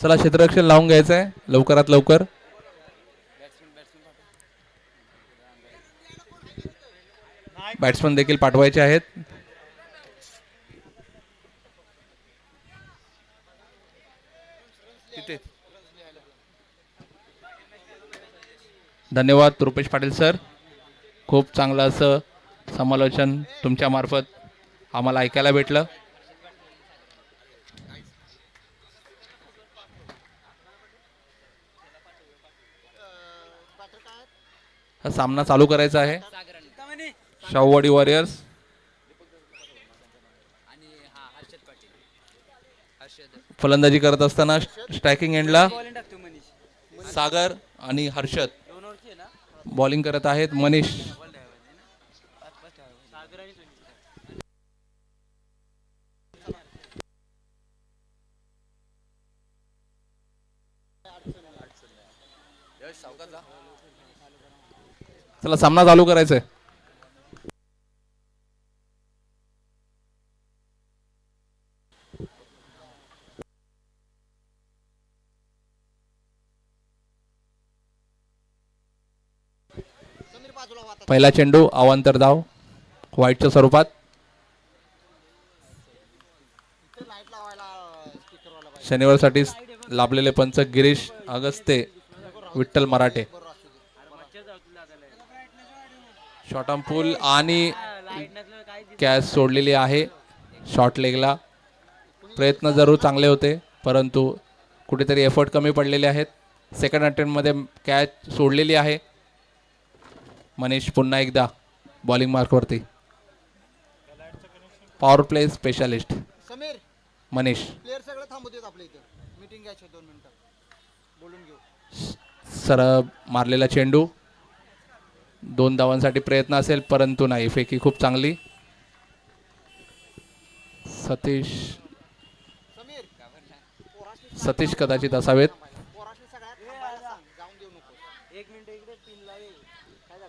चला क्षेत्ररक्षण लावून घ्यायचं आहे लवकरात लवकर. बॅट्समन देखील पाठवायचे आहेत. धन्यवाद रुपेश पाटील सर. खूप चांगलं असं समालोचन तुमच्या मार्फत आम्हाला ऐकायला भेटलं. हा सामना चालू करायचा आहे. शाहूवाडी वॉरियर्स. फलंदाजी करत असताना स्ट्रायकिंग एंडला सागर आणि हर्षद. बॉलिंग करत आहेत मनीष. चला सामना चालू करायचा आहे पहिला चेंडू अवांतर धाव व्हाईटच्या स्वरूपात. शनिवारसाठी लाभलेले पंच Girish Agaste Vitthal Marathe. Short on pull आणि कॅच सोडलेली आहे. शॉर्ट लेगला प्रयत्न जरूर चांगले होते परंतु कुठेतरी एफर्ट कमी पडलेले आहेत. सेकंड अटेम्प्टमध्ये कॅच सोडलेली आहे. मनीष पुन्हा एकदा bowling मार्कवरती power play specialist Sameer. Manish. Player सगळं आपल्या इथं. मीटिंग घ्यायची दोन मिनिटं. बोलून घेऊ. सर मारलेला चेंडू. दोन धावांसाठी प्रयत्न असेल परंतु नाही. फेकी खूप चांगली. सतीश. सतीश कदाचित असावेत.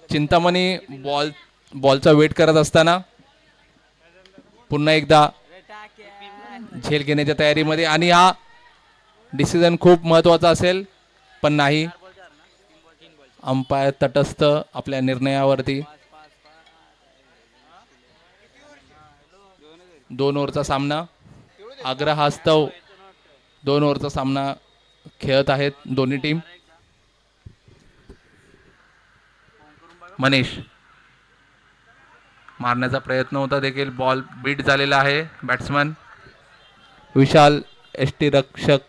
चिंतामणी बॉल बॉलचा वेट करत असताना पुन्हा एकदा झेल घेण्याच्या तयारीमध्ये. आणि हा डिसिजन खूप महत्त्वाचा असेल पण नाही. अंपायर तटस्थ आपल्या निर्णयावरती. दोन ओव्हरचा सामना. आग्रहास्तव दोन ओव्हरचा सामना खेळत आहेत दोन्ही टीम. मनीष मारण्याचा प्रयत्न होता देखील. बॉल बीट झालेला आहे बॅट्समन. विशाल एस टी रक्षक.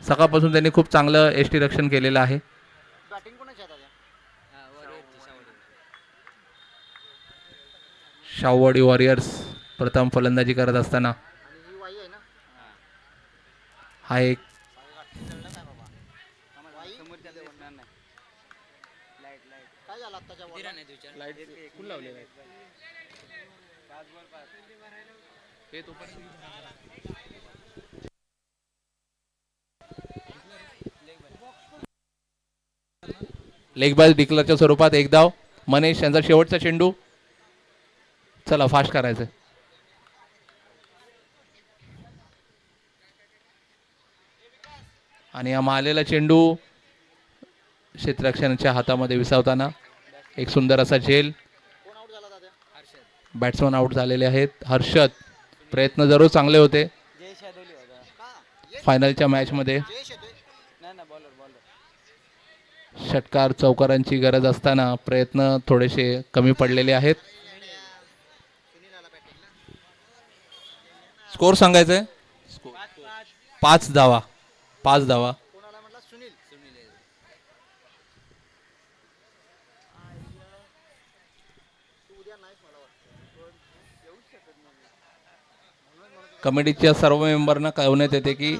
सकाळपासून त्यांनी खूप चांगलं एस टी रक्षण केलेलं आहे. शावडी वॉरियर्स प्रथम फलंदाजी करत असताना. हा एक. लेगबाज बाय डिक्लरच्या स्वरूपात एक धाव मनेश यांचा शेवटचा चेंडू. चला फास्ट करायचं. आणि हा मालेला चेंडू क्षेत्ररक्षणाच्या हातामध्ये विसावताना एक सुंदर असा झेल. बॅट्समन आउट झालेले आहेत. हर्षद प्रयत्न जरूर चांगले होते. फायनलच्या मॅचमध्ये षटकार चौकारांची गरज असताना प्रयत्न थोडेसे कमी पडलेले आहेत. स्कोर सांगायचंय? पाच धावा. पाच धावा. कमिटीच्या सर्व मेंबरना कळवण्यात येते की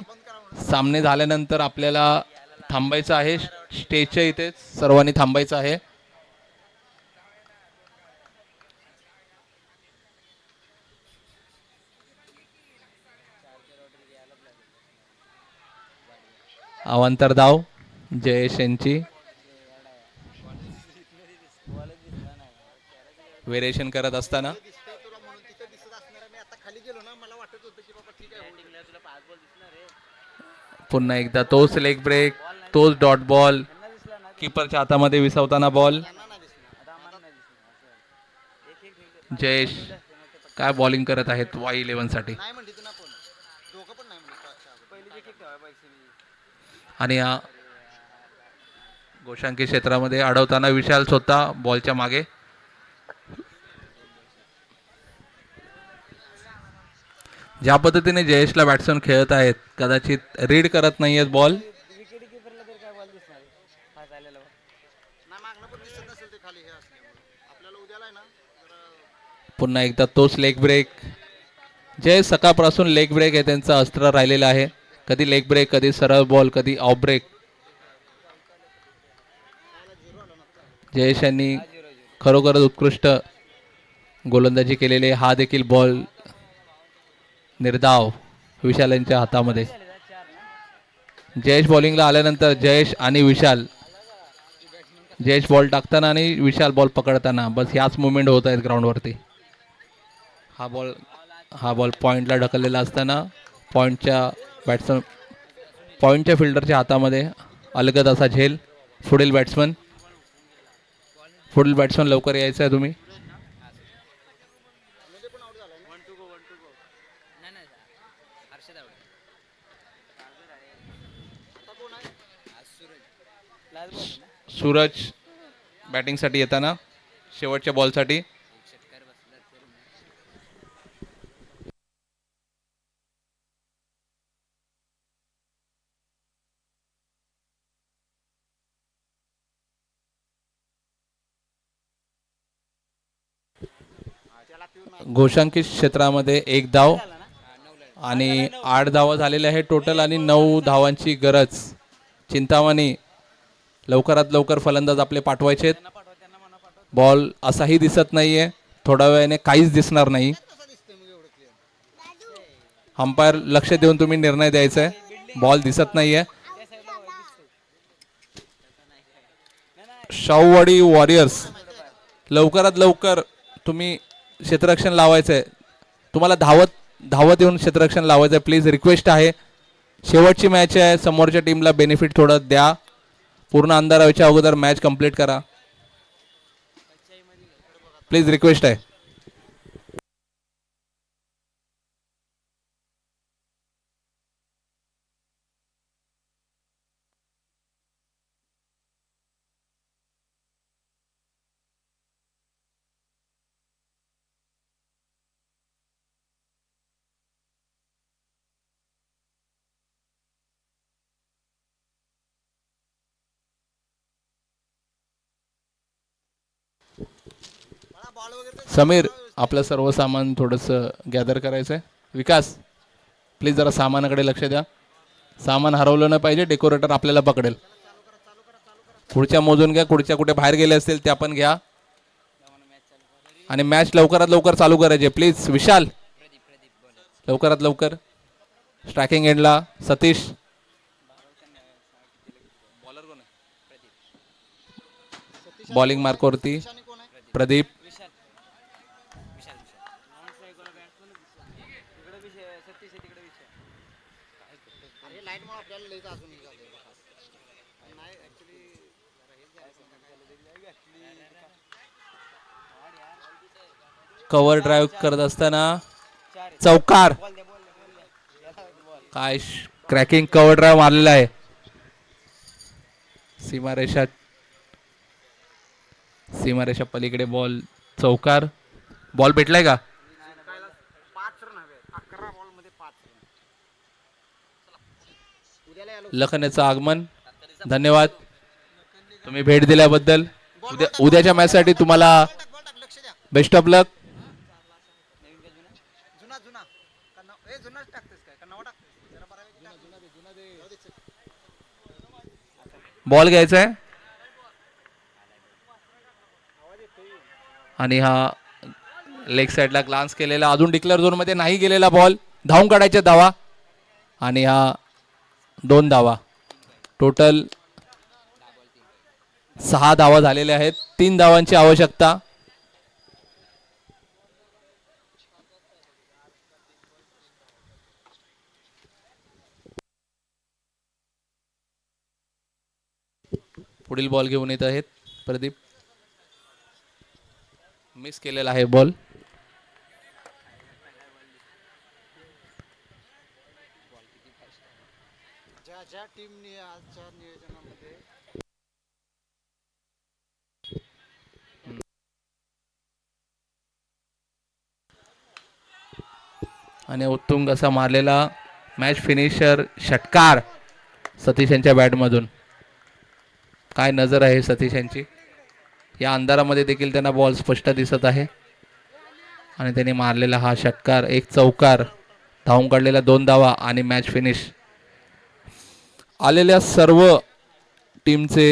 सामने झाल्यानंतर आपल्याला थांबायचं आहे. स्टेजच्या इथे सर्वांनी थांबायचं आहे. अवांतर धाव जयेश यांची वेरिएशन करत असताना. पुन्हा एकदा तोच लेग ब्रेक तोच डॉट बॉल. किपरच्या हातामध्ये विसवताना बॉल. जयेश काय बॉलिंग करत आहेत वाई इलेव्हनसाठी आणि या गोशांकी क्षेत्रामध्ये अडवताना विशाल स्वतः बॉलच्या मागे. ज्या पद्धतीने जयेशला बॅट्समन खेळत आहेत कदाचित रीड करत बॉल नाही आहेत बॉल पुन्हा एकदा तोच लेग ब्रेक जय सकाळपासून लेग ब्रेक आहे त्यांचं अस्त्र राहिलेलं आहे. कधी लेग ब्रेक कधी सरळ बॉल कधी ऑफ ब्रेक जयेश यांनी खरोखरच उत्कृष्ट गोलंदाजी केलेली हा देखील बॉल निर्धाव विशाल यांच्या हातामध्ये. जयेश बॉलिंगला आल्यानंतर जयेश आणि विशाल. जयेश बॉल टाकताना आणि विशाल बॉल पकडताना. बस ह्याच मुवमेंट होत आहेत ग्राउंडवरती हा बॉल हा बॉल पॉईंटला ढकललेला असताना पॉईंटच्या बॅट्समन पॉईंटच्या फिल्डरच्या हातामध्ये अलगद असा झेल. पुढील बॅट्समन पुढील बॅट्समन लवकर यायचं आहे तुम्ही. सूरज बॅटिंगसाठी येताना शेवटच्या बॉलसाठी घोषांकित क्षेत्रामध्ये एक धाव आणि आठ धावा झालेल्या आहे टोटल आणि नऊ धावांची गरज. चिंतामणी लवकरात लवकर फलंदाज आपले पाठवायचे बॉल असाही दिसत नाहीये. थोड्या वेळाने काहीच दिसणार नाही. अंपायर लक्ष देऊन तुम्ही निर्णय द्यायचा आहे. बॉल दिसत नाहीये. शाहूवाडी वॉरियर्स लवकरात लवकर तुम्ही क्षेत्ररक्षण लावायचं आहे तुम्हाला धावत धावत येऊन क्षेत्ररक्षण लावायचं आहे प्लीज रिक्वेस्ट आहे. शेवटची मॅच आहे. समोरच्या टीमला बेनिफिट थोडं द्या. पूर्ण अंधाराच्या अगोदर मॅच कंप्लीट करा. प्लीज रिक्वेस्ट आहे. समीर आपलं सर्व सामान थोडंसं गॅदर करायचं आहे विकास प्लीज जरा सामानाकडे लक्ष द्या. सामान हरवलं नाही पाहिजे डेकोरेटर आपल्याला पकडेल. पुढच्या मोजून घ्या पुढच्या कुठे बाहेर गेले असतील त्या पण घ्या. आणि मॅच लवकरात लवकर चालू करायचे प्लीज विशाल लवकरात लवकर. स्ट्रायकिंग एंडला सतीश. बॉलिंग मार्कवरती प्रदीप अरे लाईटमुळे आपल्याला लईच अजून हे झालंय बघा. नाही ऍक्च्युली कव्हर ड्राईव्ह करत असताना चौकार. काय क्रॅकिंग कव्हर ड्राईव्ह मारलेला आहे. सीमारेषा सीमारेषा पलीकडे बॉल चौकार. बॉल भेटलाय का? लखनचं आगमन. धन्यवाद. तुम्ही भेट दिल्याबद्दल. उद्या उद्याच्या मॅचसाठी तुम्हाला बेस्ट ऑफ लक जुना जुना जुनाच टाकतेस काय? का नवा टाकतेस? जरा बरा जुना जुना दे जुना दे. जाऊ दे, चल. बॉल घ्यायचा आहे? आणि हा लेग साईडला ग्लान्स केलेला अजून डिक्लेअर झोनमध्ये नाही गेलेला बॉल. धावून काढायचा धावा आणि हा दोन धावा टोटल सहा धावा झालेल्या आहेत. तीन धावांची आवश्यकता. पुढील बॉल घेऊन येत आहेत. प्रदीप. मिस केलेला आहे बॉल ज्या ज्या टीमने आजच्या नियोजनामध्ये आणि उत्तुंग असा मारलेला मॅच फिनिशर षटकार सतीश यांच्या बॅटमधून काय नजर आहे सतीश यांची? या अंधारामध्ये देखील त्यांना बॉल स्पष्ट दिसत आहे. आणि त्यांनी मारलेला हा षटकार एक चौकार धावून काढलेला दोन धावा आणि मॅच फिनिश आलेल्या सर्व टीमचे